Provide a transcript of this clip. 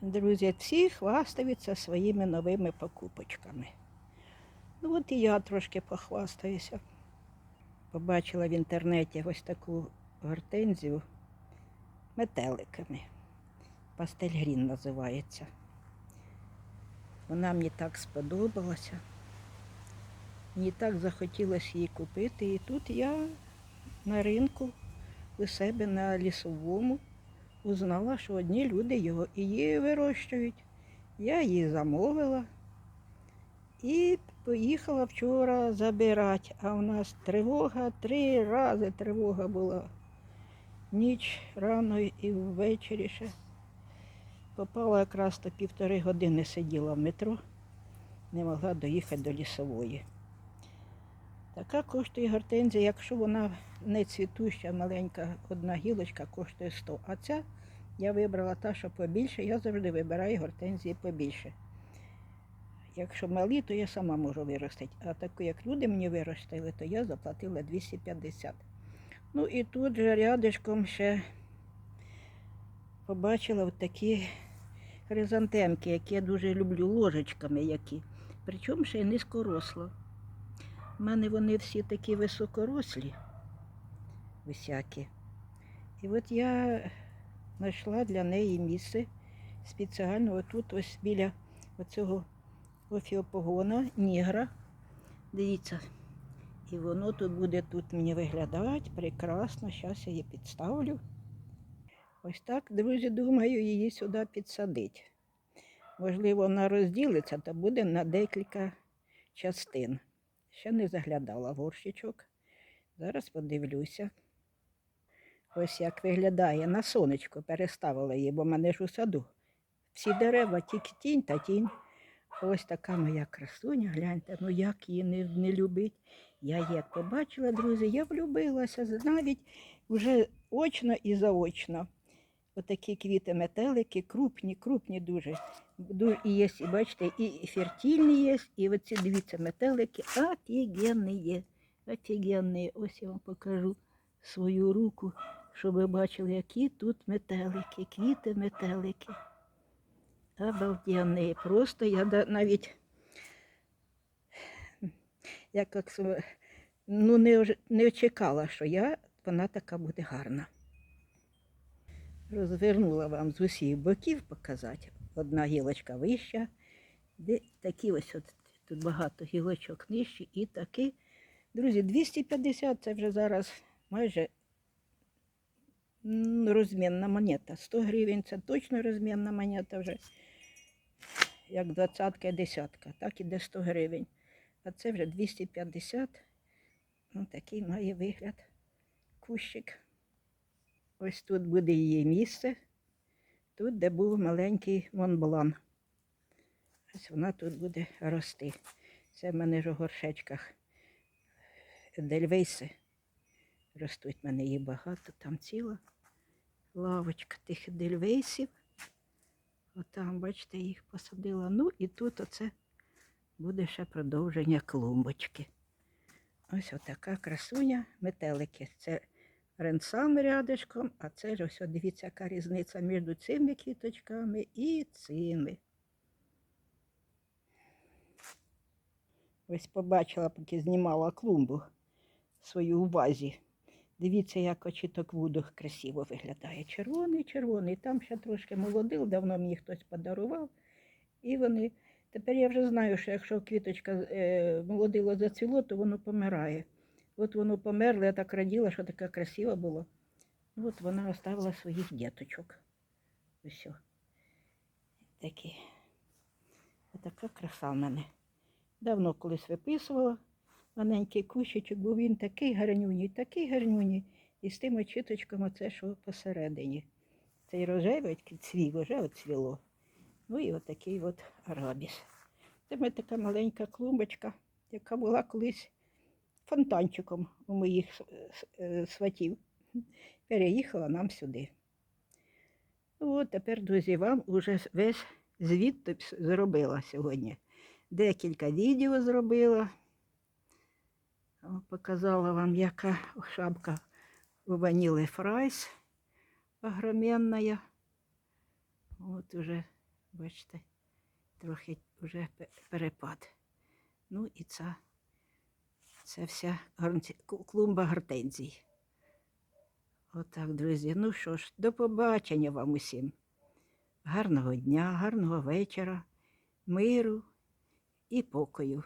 Друзі, всі хвастаються своїми новими покупочками. Ну от і я трошки похвастаюся. Побачила в інтернеті ось таку гортензію метеликами. Пастель Грін називається. Вона мені так сподобалася. Мені так захотілося її купити. І тут я на ринку у себе на лісовому узнала, що одні люди його її вирощують. Я її замовила і поїхала вчора забирати. А у нас тривога, три рази тривога була. Ніч рано і ввечері ще. Попала якраз то півтори години сиділа в метро, не могла доїхати до лісової. Така коштує гортензія, якщо вона не цвітуща, маленька одна гілочка коштує 100. А ця я вибрала та, що побільше, я завжди вибираю гортензії побільше. Якщо малі, то я сама можу виростити. А таку, як люди мені виростили, то я заплатила 250. Ну і тут же рядишком ще побачила от такі хризантемки, які я дуже люблю, ложечками які. Причому ще й низькоросло. У мене вони всі такі високорослі, висякі. І от я знайшла для неї місце спеціально отут ось біля оцього офіопогона, нігра. Дивіться. І воно тут буде тут мені виглядати прекрасно. Зараз я її підставлю. Ось так, друзі, думаю, її сюди підсадити. Можливо, вона розділиться, то буде на декілька частин. Ще не заглядала горщичок. Зараз подивлюся. Ось як виглядає на сонечко, переставила її, бо в мене ж у саду. Всі дерева, тільки тінь та тінь. Ось така моя красуня, гляньте, ну як її не, не любить. Я її побачила, друзі, я влюбилася навіть вже очно і заочно. Отакі квіти метелики, крупні, крупні дуже. Ду- І є, бачите, і фертильні є, і оці дивіться метелики офігенні є. Офігенні. Ось я вам покажу свою руку, щоб ви бачили, які тут метелики, квіти метелики. Обалденні. Просто я навіть як, ну, не, не чекала, що я, вона така буде гарна. Розвернула вам з усіх боків показати. Одна гілочка вища, де такі ось от, тут багато гілочок нижчі і такі. Друзі, 250 це вже зараз майже розмінна монета. 100 гривень це точно розмінна монета вже. Як двадцятка і десятка, так іде 100 гривень. А це вже 250. Ну, такий має вигляд кущик. Ось тут буде її місце. Тут, де був маленький монблан. Ось вона тут буде рости. Це в мене ж у горшечках дельвейси. Ростуть в мене їх багато, там ціла лавочка тих дельвейсів. Отам, бачите, їх посадила. Ну і тут оце буде ще продовження клумбочки. Ось отака красуня метелики. Це ренсам рядишком, а це ж ось, дивіться, яка різниця між цими квіточками і цими. Ось побачила, поки знімала клумбу свою у вазі. Дивіться, як очіток вуду красиво виглядає. Червоний, червоний. Там ще трошки молодил, давно мені хтось подарував. І вони. Тепер я вже знаю, що якщо квіточка е, молодило зацвіло, то воно помирає. От воно померло, я так раділа, що таке красиво було. Ну, От вона оставила своїх діточок. Ось. Такі. Отака краса в мене. Давно колись виписувала маленький кущичок, бо він такий гарнюній, такий гарнюній. І з тим очіточком оце, що посередині. Цей рожевий цвів, вже оцвіло. Ну і отакий от арабіс. Це така маленька клумбочка, яка була колись фонтанчиком у моїх с- е, сватів. Переїхала нам сюди. От тепер, друзі, вам уже весь звіт зробила сьогодні. Декілька відео зробила. Показала вам, яка шапка у ванілі фрайс огроменная. От уже Бачите, трохи вже перепад. Ну і ця, це вся клумба гортензій. Отак, друзі. Ну що ж, до побачення вам усім. Гарного дня, гарного вечора, миру і покою.